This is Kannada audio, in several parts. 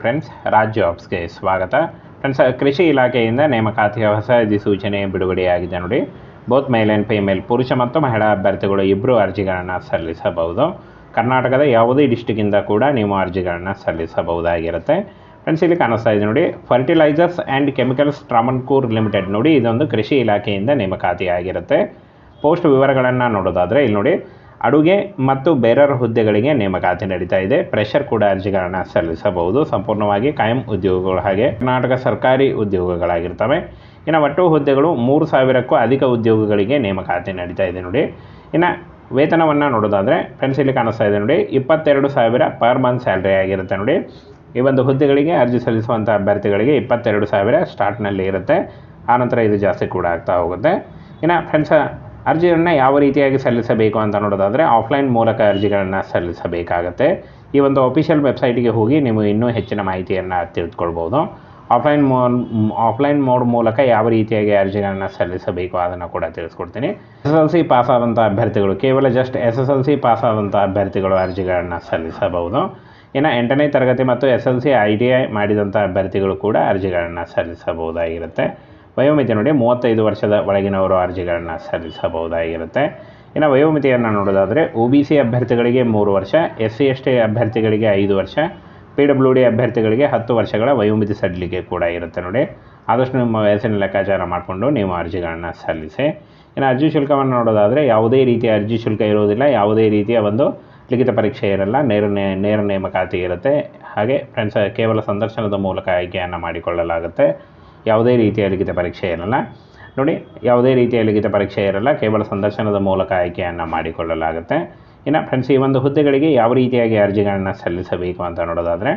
ಫ್ರೆಂಡ್ಸ್ ರಾಜ್ ಜಾಬ್ಸ್ಗೆ ಸ್ವಾಗತ. ಫ್ರೆಂಡ್ಸ್ ಕೃಷಿ ಇಲಾಖೆಯಿಂದ ನೇಮಕಾತಿಯ ಹೊಸ ಅಧಿಸೂಚನೆ ಬಿಡುಗಡೆಯಾಗಿದೆ ನೋಡಿ. ಬೋತ್ ಮೇಲ್ ಆ್ಯಂಡ್ ಫೀಮೇಲ್ ಪುರುಷ ಮತ್ತು ಮಹಿಳಾ ಅಭ್ಯರ್ಥಿಗಳು ಇಬ್ಬರು ಅರ್ಜಿಗಳನ್ನು ಸಲ್ಲಿಸಬಹುದು. ಕರ್ನಾಟಕದ ಯಾವುದೇ ಡಿಸ್ಟಿಕ್ಕಿಂದ ಕೂಡ ನೀವು ಅರ್ಜಿಗಳನ್ನು ಸಲ್ಲಿಸಬಹುದಾಗಿರುತ್ತೆ. ಫ್ರೆಂಡ್ಸ್ ಇಲ್ಲಿ ಕಾಣಿಸ್ತಾ ಇದೆ ನೋಡಿ. Fertilizers and chemicals Travancore limited ನೋಡಿ ಇದೊಂದು ಕೃಷಿ ಇಲಾಖೆಯಿಂದ ನೇಮಕಾತಿಯಾಗಿರುತ್ತೆ. ಪೋಸ್ಟ್ ವಿವರಗಳನ್ನು ನೋಡೋದಾದರೆ ಇಲ್ಲಿ ನೋಡಿ. ಅಡುಗೆ ಮತ್ತು ಬೇರರ್ ಹುದ್ದೆಗಳಿಗೆ ನೇಮಕಾತಿ ನಡೀತಾ ಇದೆ. ಪ್ರೆಷರ್ ಕೂಡ ಅರ್ಜಿಗಳನ್ನು ಸಲ್ಲಿಸಬಹುದು. ಸಂಪೂರ್ಣವಾಗಿ ಕಾಯಂ ಉದ್ಯೋಗಗಳು ಹಾಗೆ ಕರ್ನಾಟಕ ಸರ್ಕಾರಿ ಉದ್ಯೋಗಗಳಾಗಿರ್ತವೆ. ಇನ್ನು ಒಟ್ಟು ಹುದ್ದೆಗಳು ಮೂರು ಸಾವಿರಕ್ಕೂ ಅಧಿಕ ಉದ್ಯೋಗಗಳಿಗೆ ನೇಮಕಾತಿ ನಡೀತಾ ಇದೆ ನೋಡಿ. ಇನ್ನು ವೇತನವನ್ನು ನೋಡೋದಾದರೆ ಫ್ರೆಂಡ್ಸ್ ಇಲ್ಲಿ ಕಾಣಿಸ್ತಾ ಇದೆ ನೋಡಿ. ಇಪ್ಪತ್ತೆರಡು ಸಾವಿರ ಪರ್ ಮಂತ್ ಸ್ಯಾಲ್ರಿ ಆಗಿರುತ್ತೆ ನೋಡಿ. ಈ ಒಂದು ಹುದ್ದೆಗಳಿಗೆ ಅರ್ಜಿ ಸಲ್ಲಿಸುವಂಥ ಅಭ್ಯರ್ಥಿಗಳಿಗೆ ಇಪ್ಪತ್ತೆರಡು ಸಾವಿರ ಸ್ಟಾರ್ಟ್ನಲ್ಲಿ ಇರುತ್ತೆ. ಆನಂತರ ಇದು ಜಾಸ್ತಿ ಕೂಡ ಆಗ್ತಾ ಹೋಗುತ್ತೆ. ಇನ್ನು ಫ್ರೆಂಡ್ಸ್ ಅರ್ಜಿಯನ್ನು ಯಾವ ರೀತಿಯಾಗಿ ಸಲ್ಲಿಸಬೇಕು ಅಂತ ನೋಡೋದಾದರೆ ಆಫ್ಲೈನ್ ಮೂಲಕ ಅರ್ಜಿಗಳನ್ನು ಸಲ್ಲಿಸಬೇಕಾಗತ್ತೆ. ಈ ಒಂದು ಅಫಿಷಿಯಲ್ ವೆಬ್ಸೈಟಿಗೆ ಹೋಗಿ ನೀವು ಇನ್ನೂ ಹೆಚ್ಚಿನ ಮಾಹಿತಿಯನ್ನು ತಿಳಿದುಕೊಳ್ಬೋದು. ಆಫ್ಲೈನ್ ಮೋ ಆಫ್ಲೈನ್ ಮೋಡ್ ಮೂಲಕ ಯಾವ ರೀತಿಯಾಗಿ ಅರ್ಜಿಗಳನ್ನು ಸಲ್ಲಿಸಬೇಕು ಅದನ್ನು ಕೂಡ ತಿಳಿಸ್ಕೊಡ್ತೀನಿ. S S L C pass ಆದಂಥ ಅಭ್ಯರ್ಥಿಗಳು, ಕೇವಲ just S S L C pass ಆದಂಥ ಅಭ್ಯರ್ಥಿಗಳು ಅರ್ಜಿಗಳನ್ನು ಸಲ್ಲಿಸಬಹುದು. ಇನ್ನು ಎಂಟನೇ ತರಗತಿ ಮತ್ತು S L C I T I ಮಾಡಿದಂಥ ಅಭ್ಯರ್ಥಿಗಳು ಕೂಡ ಅರ್ಜಿಗಳನ್ನು ಸಲ್ಲಿಸಬಹುದಾಗಿರುತ್ತೆ. ವಯೋಮಿತಿ ನೋಡಿ ಮೂವತ್ತೈದು ವರ್ಷದ ಒಳಗಿನವರು ಅರ್ಜಿಗಳನ್ನು ಸಲ್ಲಿಸಬಹುದಾಗಿರುತ್ತೆ. ಇನ್ನು ವಯೋಮಿತಿಯನ್ನು ನೋಡೋದಾದರೆ ಒ ಬಿ ಸಿ ಅಭ್ಯರ್ಥಿಗಳಿಗೆ ಮೂರು ವರ್ಷ, ಎಸ್ ಸಿ ಎಸ್ ಟಿ ಅಭ್ಯರ್ಥಿಗಳಿಗೆ ಐದು ವರ್ಷ, ಪಿ ಡಬ್ಲ್ಯೂ ಡಿ ಅಭ್ಯರ್ಥಿಗಳಿಗೆ ಹತ್ತು ವರ್ಷಗಳ ವಯೋಮಿತಿ ಸಡಿಲಿಕೆ ಕೂಡ ಇರುತ್ತೆ ನೋಡಿ. ಆದಷ್ಟು ನಿಮ್ಮ ವಯಸ್ಸಿನ ಲೆಕ್ಕಾಚಾರ ಮಾಡಿಕೊಂಡು ನೀವು ಅರ್ಜಿಗಳನ್ನು ಸಲ್ಲಿಸಿ. ಇನ್ನು ಅರ್ಜಿ ಶುಲ್ಕವನ್ನು ನೋಡೋದಾದರೆ ಯಾವುದೇ ರೀತಿಯ ಅರ್ಜಿ ಶುಲ್ಕ ಇರುವುದಿಲ್ಲ, ಯಾವುದೇ ರೀತಿಯ ಒಂದು ಲಿಖಿತ ಪರೀಕ್ಷೆ ಇರಲ್ಲ, ನೇರ ನೇರ ನೇಮಕಾತಿ ಇರುತ್ತೆ. ಹಾಗೆ ಫ್ರೆಂಡ್ಸ್ ಕೇವಲ ಸಂದರ್ಶನದ ಮೂಲಕ ಆಯ್ಕೆಯನ್ನು ಮಾಡಿಕೊಳ್ಳಲಾಗುತ್ತೆ. ಯಾವುದೇ ರೀತಿಯ ಲಿಖಿತ ಪರೀಕ್ಷೆ ಇರಲ್ಲ ನೋಡಿ, ಯಾವುದೇ ರೀತಿಯ ಲಿಖಿತ ಪರೀಕ್ಷೆ ಇರಲ್ಲ ಕೇವಲ ಸಂದರ್ಶನದ ಮೂಲಕ ಆಯ್ಕೆಯನ್ನು ಮಾಡಿಕೊಳ್ಳಲಾಗುತ್ತೆ. ಇನ್ನು ಫ್ರೆಂಡ್ಸ್ ಈ ಒಂದು ಹುದ್ದೆಗಳಿಗೆ ಯಾವ ರೀತಿಯಾಗಿ ಅರ್ಜಿಗಳನ್ನು ಸಲ್ಲಿಸಬೇಕು ಅಂತ ನೋಡೋದಾದರೆ,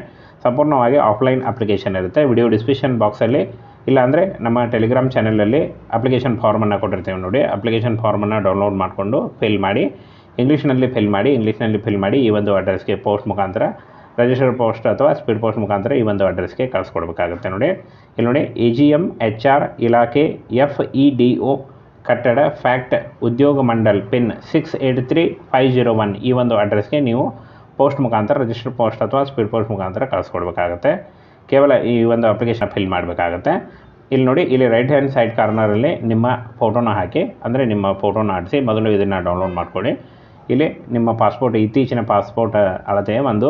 ಸಂಪೂರ್ಣವಾಗಿ ಆಫ್ಲೈನ್ ಅಪ್ಲಿಕೇಶನ್ ಇರುತ್ತೆ. ವಿಡಿಯೋ ಡಿಸ್ಕ್ರಿಪ್ಷನ್ ಬಾಕ್ಸಲ್ಲಿ ಇಲ್ಲಾಂದರೆ ನಮ್ಮ ಟೆಲಿಗ್ರಾಮ್ ಚಾನಲಲ್ಲಿ ಅಪ್ಲಿಕೇಶನ್ ಫಾರ್ಮನ್ನು ಕೊಟ್ಟಿರ್ತೀವಿ ನೋಡಿ. ಅಪ್ಲಿಕೇಶನ್ ಫಾರ್ಮನ್ನು ಡೌನ್ಲೋಡ್ ಮಾಡಿಕೊಂಡು ಫಿಲ್ ಮಾಡಿ ಇಂಗ್ಲೀಷ್ನಲ್ಲಿ ಫಿಲ್ ಮಾಡಿ ಇಂಗ್ಲೀಷ್ನಲ್ಲಿ ಫಿಲ್ ಮಾಡಿ ಈ ಒಂದು ಅಡ್ರೆಸ್ಗೆ ಪೋಸ್ಟ್ ಮುಖಾಂತರ ರಿಜಿಸ್ಟರ್ ಪೋಸ್ಟ್ ಅಥವಾ ಸ್ಪೀಡ್ ಪೋಸ್ಟ್ ಮುಖಾಂತರ ಈ ಒಂದು ಅಡ್ರೆಸ್ಗೆ ಕಳಿಸ್ಕೊಡ್ಬೇಕಾಗುತ್ತೆ ನೋಡಿ. ಇಲ್ಲಿ ನೋಡಿ A G M H R ಇಲಾಖೆ ಎಫ್ ಇ ಡಿ ಒ ಕಟ್ಟಡ FACT Udyogamandal pin six eight three five zero one ಈ ಒಂದು ಅಡ್ರೆಸ್ಗೆ ನೀವು ಪೋಸ್ಟ್ ಮುಖಾಂತರ ರಿಜಿಸ್ಟರ್ ಪೋಸ್ಟ್ ಅಥವಾ ಸ್ಪೀಡ್ ಪೋಸ್ಟ್ ಮುಖಾಂತರ ಕಳಿಸ್ಕೊಡ್ಬೇಕಾಗುತ್ತೆ. ಕೇವಲ ಈ ಒಂದು ಅಪ್ಲಿಕೇಶನ್ ಫಿಲ್ ಮಾಡಬೇಕಾಗತ್ತೆ. ಇಲ್ಲಿ ನೋಡಿ, ಇಲ್ಲಿ ರೈಟ್ ಹ್ಯಾಂಡ್ ಸೈಡ್ ಕಾರ್ನರಲ್ಲಿ ನಿಮ್ಮ ಫೋಟೋನ ಹಾಕಿ, ಅಂದರೆ ನಿಮ್ಮ ಫೋಟೋನ ಆಡಿಸಿ, ಮೊದಲು ಇದನ್ನು ಡೌನ್ಲೋಡ್ ಮಾಡ್ಕೊಳ್ಳಿ. ಇಲ್ಲಿ ನಿಮ್ಮ ಪಾಸ್ಪೋರ್ಟ್ ಇತ್ತೀಚಿನ ಪಾಸ್ಪೋರ್ಟ್ ಅಳತೆಯ ಒಂದು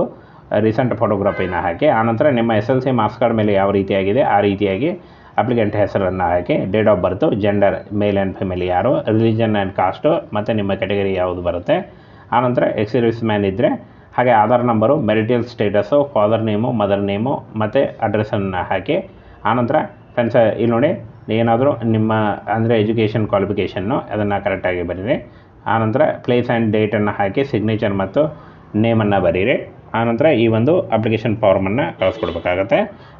ರೀಸೆಂಟ್ ಫೋಟೋಗ್ರಫಿನ ಹಾಕಿ ಆನಂತರ ನಿಮ್ಮ S L C marks card ಮೇಲೆ ಯಾವ ರೀತಿಯಾಗಿದೆ, ಆ ರೀತಿಯಾಗಿ ಅಪ್ಲಿಕೆಂಟ್ ಹೆಸರನ್ನು ಹಾಕಿ date of birth gender male and female ಯಾರು ರಿಲಿಜನ್ ಆ್ಯಂಡ್ ಕಾಸ್ಟು ಮತ್ತು ನಿಮ್ಮ ಕೆಟಗರಿ ಯಾವುದು ಬರುತ್ತೆ. ಆನಂತರ ಎಕ್ಸಿರ್ವಿಸ್ ಮ್ಯಾನ್ ಇದ್ದರೆ ಹಾಗೆ Aadhaar number marital status father name mother name ಮತ್ತು ಅಡ್ರೆಸ್ಸನ್ನು ಹಾಕಿ ಆನಂತರ ಫ್ರೆಂಡ್ಸ್ ಇಲ್ಲಿ ನೋಡಿ, ಏನಾದರೂ ನಿಮ್ಮ, ಅಂದರೆ ಎಜುಕೇಷನ್ ಕ್ವಾಲಿಫಿಕೇಷನ್ನು ಅದನ್ನು ಕರೆಕ್ಟಾಗಿ ಬರೀರಿ. ಆನಂತರ ಪ್ಲೇಸ್ ಆ್ಯಂಡ್ ಡೇಟನ್ನು ಹಾಕಿ ಸಿಗ್ನೇಚರ್ ಮತ್ತು ನೇಮನ್ನು ಬರೀರಿ. ಆನಂತರ ಈ ಒಂದು ಅಪ್ಲಿಕೇಶನ್ ಫಾರ್ಮನ್ನು ಕಳಿಸ್ಕೊಡ್ಬೇಕಾಗತ್ತೆ.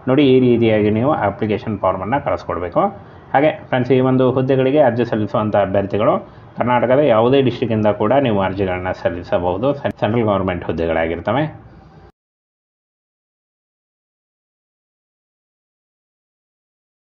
ನೋಡಿ ಈ ರೀತಿಯಾಗಿ ನೀವು ಅಪ್ಲಿಕೇಶನ್ ಫಾರ್ಮನ್ನು ಕಳಿಸ್ಕೊಡ್ಬೇಕು. ಹಾಗೆ ಫ್ರೆಂಡ್ಸ್ ಈ ಒಂದು ಹುದ್ದೆಗಳಿಗೆ ಅರ್ಜಿ ಸಲ್ಲಿಸುವಂಥ ಅಭ್ಯರ್ಥಿಗಳು ಕರ್ನಾಟಕದ ಯಾವುದೇ ಡಿಸ್ಟಿಕ್ಕಿಂದ ಕೂಡ ನೀವು ಅರ್ಜಿಗಳನ್ನು ಸಲ್ಲಿಸಬಹುದು. Central government ಹುದ್ದೆಗಳಾಗಿರ್ತವೆ.